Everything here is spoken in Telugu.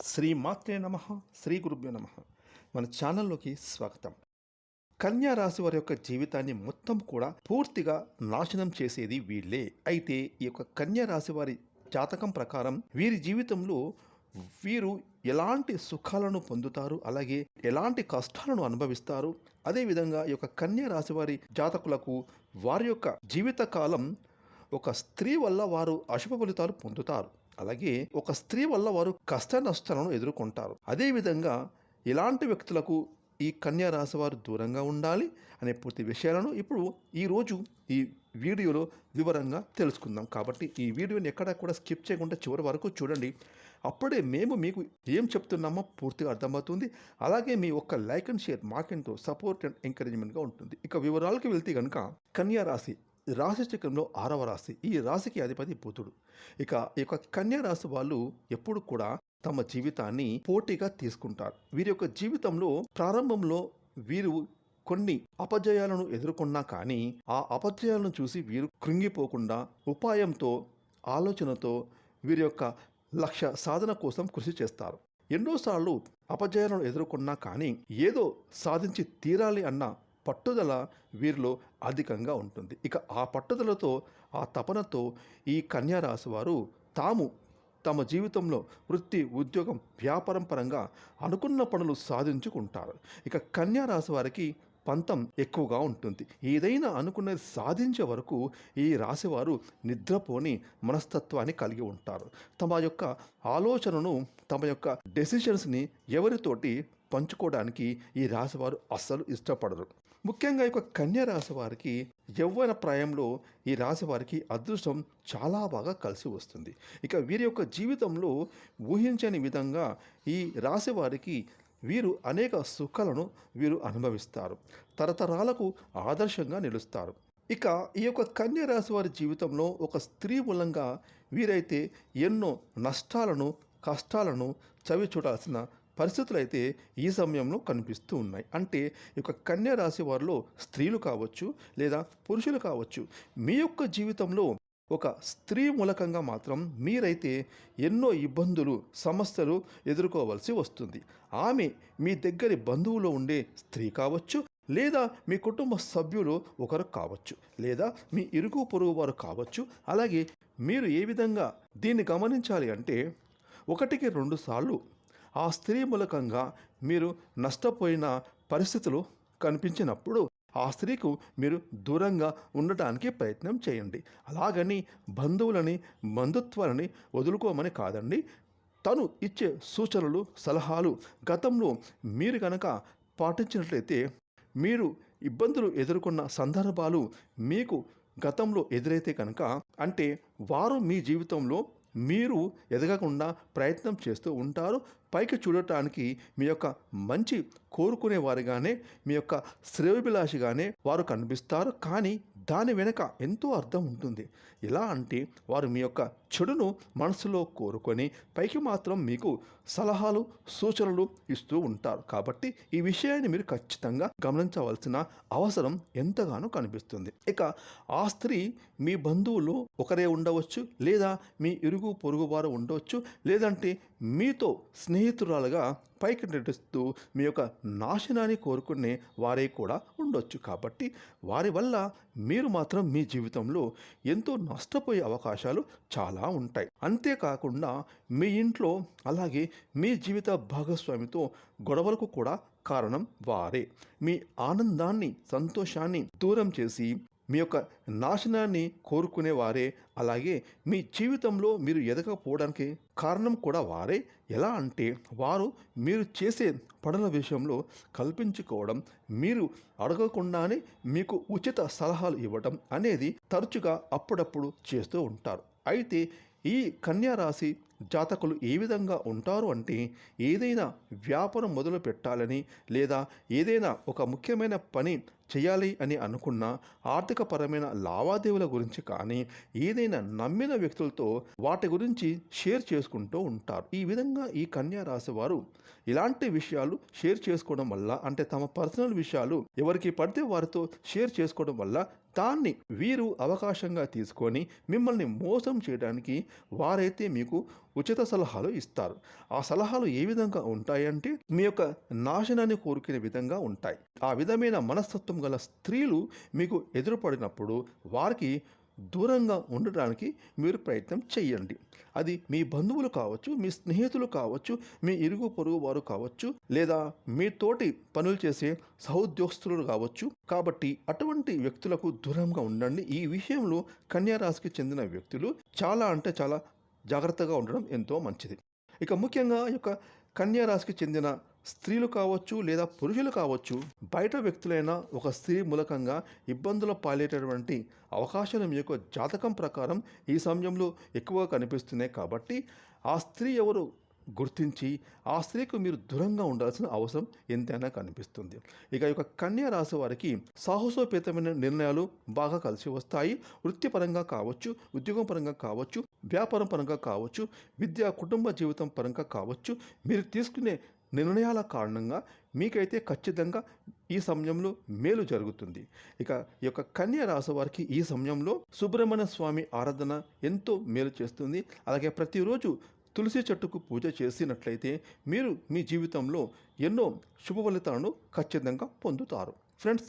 శ్రీ మాత్రే నమ శ్రీ గురుభ్యో నమ. మన ఛానల్లోకి స్వాగతం. కన్యా రాశి వారి యొక్క జీవితాన్ని మొత్తం కూడా పూర్తిగా నాశనం చేసేది వీళ్ళే. అయితే ఈ యొక్క కన్యా రాశి వారి జాతకం ప్రకారం వీరి జీవితంలో వీరు ఎలాంటి సుఖాలను పొందుతారు? అలాగే ఎలాంటి కష్టాలను అనుభవిస్తారు? అదేవిధంగా ఈ యొక్క కన్యా రాశి వారి జాతకులకు వారి యొక్క జీవితకాలం ఒక స్త్రీ వల్ల వారు అశుభ ఫలితాలు పొందుతారు. అలాగే ఒక స్త్రీ వల్ల వారు కష్ట నష్టాలను ఎదుర్కొంటారు అదేవిధంగా ఇలాంటి వ్యక్తులకు ఈ కన్యా రాశి వారు దూరంగా ఉండాలి అనే పూర్తి విషయాలను ఇప్పుడు ఈరోజు ఈ వీడియోలో వివరంగా తెలుసుకుందాం. కాబట్టి ఈ వీడియోని ఎక్కడా కూడా స్కిప్ చేయకుండా చివరి వరకు చూడండి. అప్పుడే మేము మీకు ఏం చెప్తున్నామో పూర్తిగా అర్థమవుతుంది. అలాగే మీ ఒక్క లైక్ అండ్ షేర్ మాకెంతో సపోర్ట్ అండ్ ఎంకరేజ్మెంట్గా ఉంటుంది. ఇక వివరాలకు వెళ్తే కనుక కన్యా రాశి రాశి చక్రంలో ఆరవ రాశి. ఈ రాశికి అధిపతి బుధుడు. ఇక ఈ యొక్క కన్యా రాశి వాళ్ళు ఎప్పుడు కూడా తమ జీవితాన్ని పోటీగా తీసుకుంటారు. వీరి యొక్క జీవితంలో ప్రారంభంలో వీరు కొన్ని అపజయాలను ఎదుర్కొన్నా కానీ ఆ అపజయాలను చూసి వీరు కృంగిపోకుండా ఉపాయంతో ఆలోచనతో వీరి యొక్క లక్ష్య సాధన కోసం కృషి చేస్తారు. ఎన్నోసార్లు అపజయాలను ఎదుర్కొన్నా కానీ ఏదో సాధించి తీరాలి అన్న పట్టుదల వీరిలో అధికంగా ఉంటుంది. ఇక ఆ పట్టుదలతో ఆ తపనతో ఈ కన్యారాశి వారు తాము తమ జీవితంలో వృత్తి ఉద్యోగం వ్యాపారం పరంగా అనుకున్న పనులు సాధించుకుంటారు. ఇక కన్యా రాశి వారికి పంతం ఎక్కువగా ఉంటుంది. ఏదైనా అనుకున్నది సాధించే వరకు ఈ రాశివారు నిద్రపోని మనస్తత్వాన్ని కలిగి ఉంటారు. తమ యొక్క ఆలోచనను తమ యొక్క డెసిషన్స్ని ఎవరితోటి పంచుకోవడానికి ఈ రాశివారు అస్సలు ఇష్టపడరు. ముఖ్యంగా ఈ కన్యా రాశి వారికి యవ్వన ప్రాయంలో ఈ రాశి వారికి అదృష్టం చాలా బాగా కలిసి వస్తుంది. ఇక వీరి యొక్క జీవితంలో ఊహించని విధంగా ఈ రాశి వారికి వీరు అనేక సుఖాలను వీరు అనుభవిస్తారు. తరతరాలకు ఆదర్శంగా నిలుస్తారు. ఇక ఈ యొక్క కన్య రాశి వారి జీవితంలో ఒక స్త్రీ మూలంగా వీరైతే ఎన్నో నష్టాలను కష్టాలను చవి చూడాల్సిన పరిస్థితులు అయితే ఈ సమయంలో కనిపిస్తూ ఉన్నాయి. అంటే ఈ యొక్క కన్యా రాశి వారిలో స్త్రీలు కావచ్చు లేదా పురుషులు కావచ్చు మీ యొక్క జీవితంలో ఒక స్త్రీ మూలకంగా మాత్రం మీరైతే ఎన్నో ఇబ్బందులు సమస్యలు ఎదుర్కోవాల్సి వస్తుంది. ఆమె మీ దగ్గరి బంధువులో ఉండే స్త్రీ కావచ్చు లేదా మీ కుటుంబ సభ్యులు ఒకరు కావచ్చు లేదా మీ ఇరుగు పొరుగు వారు కావచ్చు. అలాగే మీరు ఏ విధంగా దీన్ని గమనించాలి అంటే ఒకటికి రెండు సార్లు ఆ స్త్రీ మూలకంగా మీరు నష్టపోయిన పరిస్థితులు కనిపించినప్పుడు ఆ స్త్రీకు మీరు దూరంగా ఉండటానికి ప్రయత్నం చేయండి. అలాగని బంధువులని బంధుత్వాలని వదులుకోమని కాదండి. తను ఇచ్చే సూచనలు సలహాలు గతంలో మీరు కనుక పాటించినట్లయితే మీరు ఇబ్బందులు ఎదుర్కొన్న సందర్భాలు మీకు గతంలో ఎదురైతే కనుక అంటే వారు మీ జీవితంలో మీరు ఎదగకుండా ప్రయత్నం చేస్తూ ఉంటారు. పైకి చూడటానికి మీ యొక్క మంచి కోరుకునే వారిగానే మీ యొక్క శ్రేయోభిలాషిగానే వారు కనిపిస్తారు. కానీ దాని వెనుక ఎంతో అర్థం ఉంటుంది. ఎలా అంటే వారు మీ యొక్క చెడును మనసులో కోరుకొని పైకి మాత్రం మీకు సలహాలు సూచనలు ఇస్తూ ఉంటారు. కాబట్టి ఈ విషయాన్ని మీరు ఖచ్చితంగా గమనించవలసిన అవసరం ఎంతగానో కనిపిస్తుంది. ఇక ఆ స్త్రీ మీ బంధువులు ఒకరే ఉండవచ్చు లేదా మీ ఇరుగు పొరుగు వారు ఉండవచ్చు లేదంటే మీతో స్నేహితురాలుగా పైకి నటిస్తూ మీ యొక్క నాశనాన్ని కోరుకునే వారే కూడా ఉండొచ్చు. కాబట్టి వారి వల్ల మీరు మాత్రం మీ జీవితంలో ఎంతో నష్టపోయే అవకాశాలు చాలా ఉంటాయి. అంతేకాకుండా మీ ఇంట్లో అలాగే మీ జీవిత భాగస్వామితో గొడవలకు కూడా కారణం వారే. మీ ఆనందాన్ని సంతోషాన్ని దూరం చేసి మీ యొక్క నాశనాన్ని కోరుకునే వారే. అలాగే మీ జీవితంలో మీరు ఎదగకపోవడానికి కారణం కూడా వారే. ఎలా అంటే వారు మీరు చేసే పనుల విషయంలో కల్పించుకోవడం మీరు అడగకుండానే మీకు ఉచిత సలహాలు ఇవ్వడం అనేది తరచుగా అప్పుడప్పుడు చేస్తూ ఉంటారు. అయితే ఈ కన్యారాశి జాతకులు ఏ విధంగా ఉంటారు అంటే ఏదైనా వ్యాపారం మొదలు పెట్టాలని లేదా ఏదైనా ఒక ముఖ్యమైన పని చేయాలి అని అనుకున్న ఆర్థికపరమైన లావాదేవీల గురించి కానీ ఏదైనా నమ్మిన వ్యక్తులతో వాటి గురించి షేర్ చేసుకుంటూ ఉంటారు. ఈ విధంగా ఈ కన్యా రాశి వారు ఇలాంటి విషయాలు షేర్ చేసుకోవడం వల్ల అంటే తమ పర్సనల్ విషయాలు ఎవరికి పడితే వారితో షేర్ చేసుకోవడం వల్ల దాన్ని వీరు అవకాశంగా తీసుకొని మిమ్మల్ని మోసం చేయడానికి వారైతే మీకు ఉచిత సలహాలు ఇస్తారు. ఆ సలహాలు ఏ విధంగా ఉంటాయంటే మీ యొక్క నాశనాన్ని కోరుకునే విధంగా ఉంటాయి. ఆ విధమైన మనస్తత్వం గల స్త్రీలు మీకు ఎదురుపడినప్పుడు వారికి దూరంగా ఉండడానికి మీరు ప్రయత్నం చేయండి. అది మీ బంధువులు కావచ్చు మీ స్నేహితులు కావచ్చు మీ ఇరుగు పొరుగు వారు కావచ్చు లేదా మీ తోటి పనులు చేసే సహోద్యోగస్తులు కావచ్చు. కాబట్టి అటువంటి వ్యక్తులకు దూరంగా ఉండండి. ఈ విషయంలో కన్యారాశికి చెందిన వ్యక్తులు చాలా అంటే చాలా జాగ్రత్తగా ఉండడం ఎంతో మంచిది. ఇక ముఖ్యంగా ఈ యొక్క కన్యారాశికి చెందిన స్త్రీలు కావచ్చు లేదా పురుషులు కావచ్చు బయట వ్యక్తులైన ఒక స్త్రీ మూలకంగా ఇబ్బందుల పాలేటటువంటి అవకాశాలు మీ యొక్క జాతకం ప్రకారం ఈ సమయంలో ఎక్కువగా కనిపిస్తున్నాయి కాబట్టి ఆ స్త్రీ ఎవరు గుర్తించి ఆ స్త్రీకు మీరు దూరంగా ఉండాల్సిన అవసరం ఎంతైనా కనిపిస్తుంది. ఇక యొక్క కన్యా రాశి వారికి సాహసోపేతమైన నిర్ణయాలు బాగా కలిసి వస్తాయి. వృత్తిపరంగా కావచ్చు ఉద్యోగం పరంగా కావచ్చు వ్యాపారం పరంగా కావచ్చు విద్య కుటుంబ జీవితం పరంగా కావచ్చు మీరు తీసుకునే నిర్ణయాల కారణంగా మీకైతే ఖచ్చితంగా ఈ సమయంలో మేలు జరుగుతుంది. ఇక ఈ యొక్క కన్య రాశి వారికి ఈ సమయంలో సుబ్రహ్మణ్య స్వామి ఆరాధన ఎంతో మేలు చేస్తుంది. అలాగే ప్రతిరోజు తులసి చెట్టుకు పూజ చేసినట్లయితే మీరు మీ జీవితంలో ఎన్నో శుభ ఫలితాలను ఖచ్చితంగా పొందుతారు. ఫ్రెండ్స్